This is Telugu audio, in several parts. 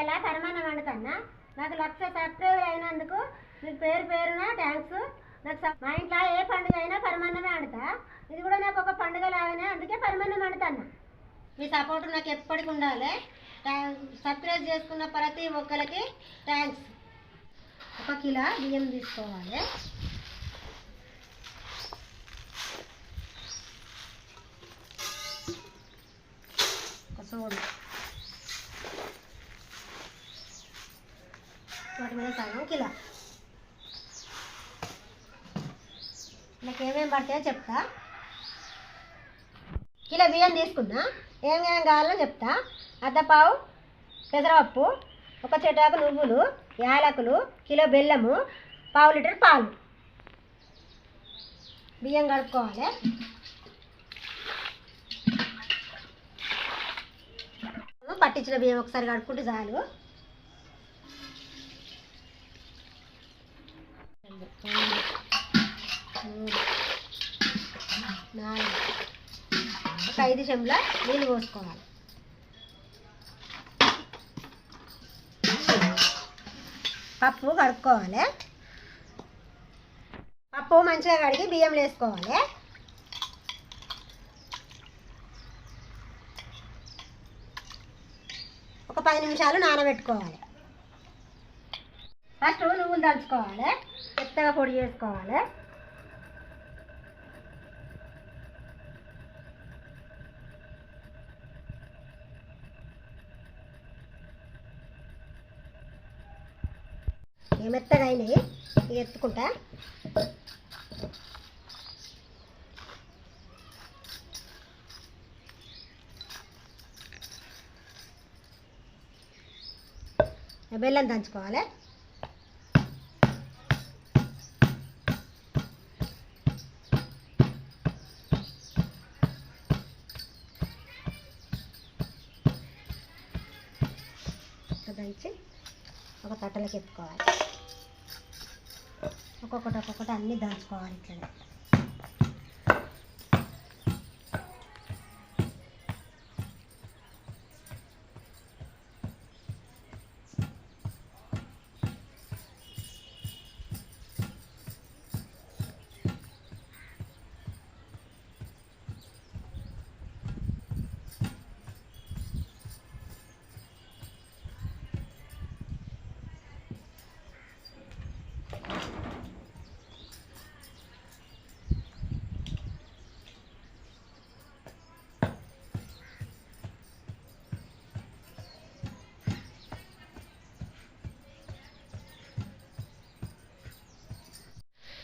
ఎలా పరమాన్నం వండుతున్నా? నాకు లక్ష సబ్స్క్రైబర్ అయినందుకు మీకు పేరు పేరున థ్యాంక్స్ నాకు మా ఇంట్లో ఏ పండుగ అయినా పరమాన్నమే వండుతా. ఇది కూడా నాకు ఒక పండుగ లాగానే అందుకే పరమాన్నం వండుతాను మీ సపోర్ట్ నాకు ఎప్పటికి ఉండాలి. సబ్స్క్రైబ్ చేసుకున్న ప్రతి ఒక్కరికి థ్యాంక్స్ ఒక కిలో బియ్యం తీసుకోవాలి. సోడు వాటి మీద సగం కిలో. నాకు ఏమేమి పడతాయో చెప్తా. కిలో బియ్యం తీసుకున్నా. ఏమేమి కావాలో చెప్తా. అద్దపావు పెసరపప్పు ఒక చెటాకు నువ్వులు యాలకులు కిలో బెల్లము పావు లీటర్ పాలు. బియ్యం కడుక్కోవాలి. పట్టించిన బియ్యం ఒకసారి కడుక్కుంటే చాలు. నాలుగు. ఒక ఐదు చెంబుల నీళ్ళు పోసుకోవాలి. పప్పు కడుక్కోవాలి. పప్పు మంచిగా కడిగి బియ్యం వేసుకోవాలి. ఒక పది నిమిషాలు నానబెట్టుకోవాలి. ఫస్ట్ నువ్వులు దంచుకోవాలి మెత్తగా పొడి చేసుకోవాలి. ఇక మెత్తగా అయినాయి. ఎత్తుకుంటా. బెల్లం దంచుకోవాలి. దంచి ఒక తట్టలకి ఎత్తుకోవాలి. ఒక్కొక్కటి ఒక్కొక్కటి అన్నీ దంచుకోవాలి ఇట్లనే.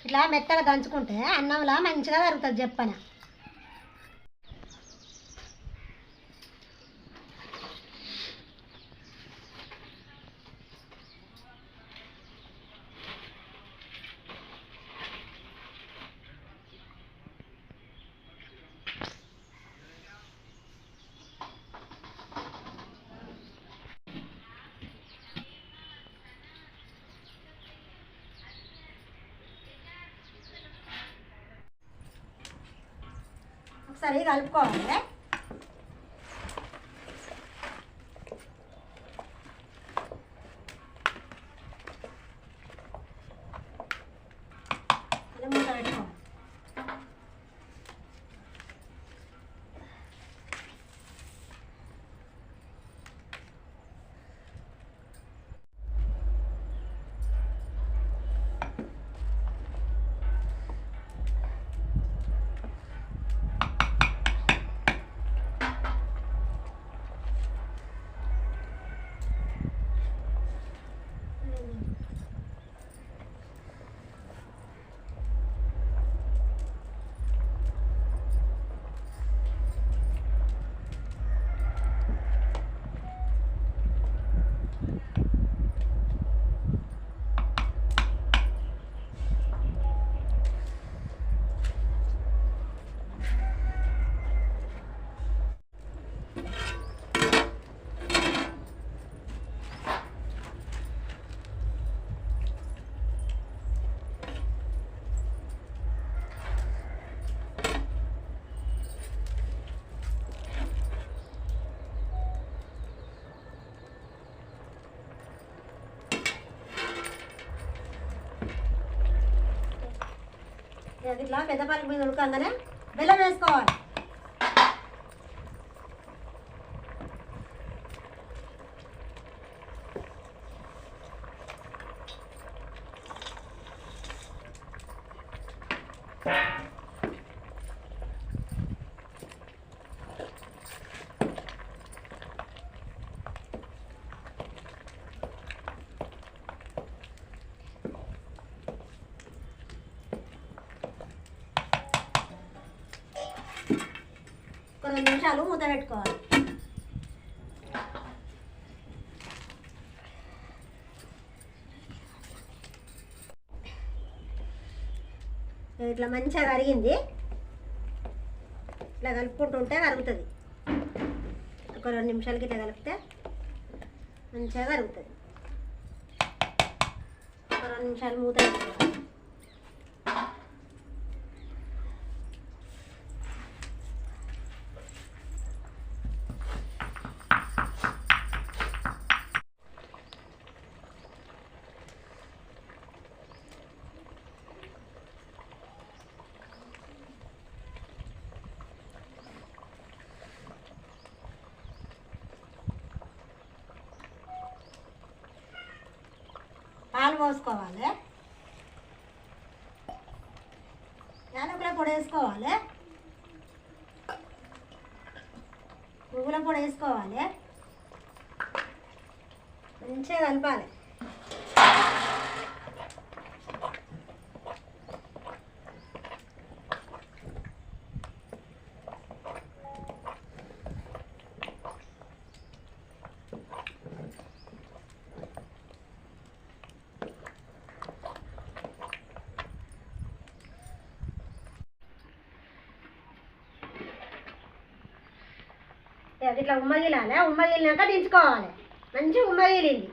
ఇట్లా మెత్తగా దంచుకుంటే అన్నంలా మంచిగా కరుగుతుంది చెప్పన. ఒకసారి కలుపుకోవాలి ఇట్లా పెద్దపల్లి మీద ఉడకంగానే బెల్లం వేసుకోవాలి ఒక రెండు నిమిషాలు మూత పెట్టుకోవాలి ఇట్లా మంచిగా కరిగింది. ఇట్లా కలుపుకుంటుంటే కరుగుతుంది. ఒక రెండు నిమిషాలకి ఇట్లా కలిపితే మంచిగా కరుగుతుంది. ఒక రెండు నిమిషాలు మూత పెట్టుకోవాలి. పాలు పోసుకోవాలి. యాలకుల పొడి వేసుకోవాలి. పువ్వుల పొడి వేసుకోవాలి. మంచిగా కలపాలి. ఇట్లా ఉమ్మగిలాలి ఉమ్మగిలినాక దించుకోవాలి. మంచి ఉమ్మగిలింది.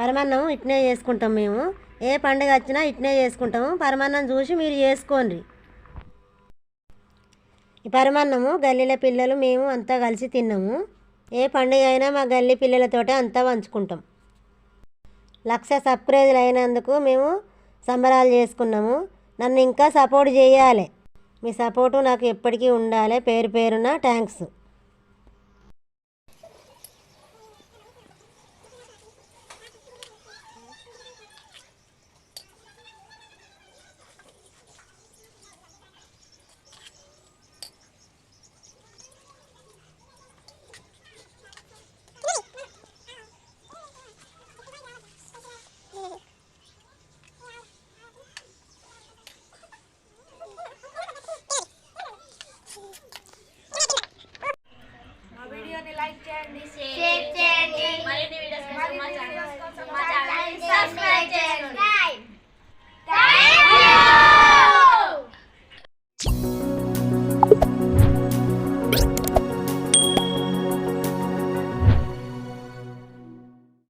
పరమాన్నం ఇట్నే చేసుకుంటాం మేము. ఏ పండుగ వచ్చినా ఇట్నే చేసుకుంటాము. పరమాన్నం చూసి మీరు చేసుకోండి. ఈ పరమాన్నము గల్లీల పిల్లలు మేము అంతా కలిసి తిన్నాము. ఏ పండుగ అయినా మా గల్లీ పిల్లలతోటే అంతా పంచుకుంటాం. లక్ష సబ్స్క్రైజులు అయినందుకు మేము సంబరాలు చేసుకున్నాము. నన్ను ఇంకా సపోర్ట్ చేయాలి. మీ సపోర్టు నాకు ఎప్పటికీ ఉండాలి. పేరు పేరున థ్యాంక్స్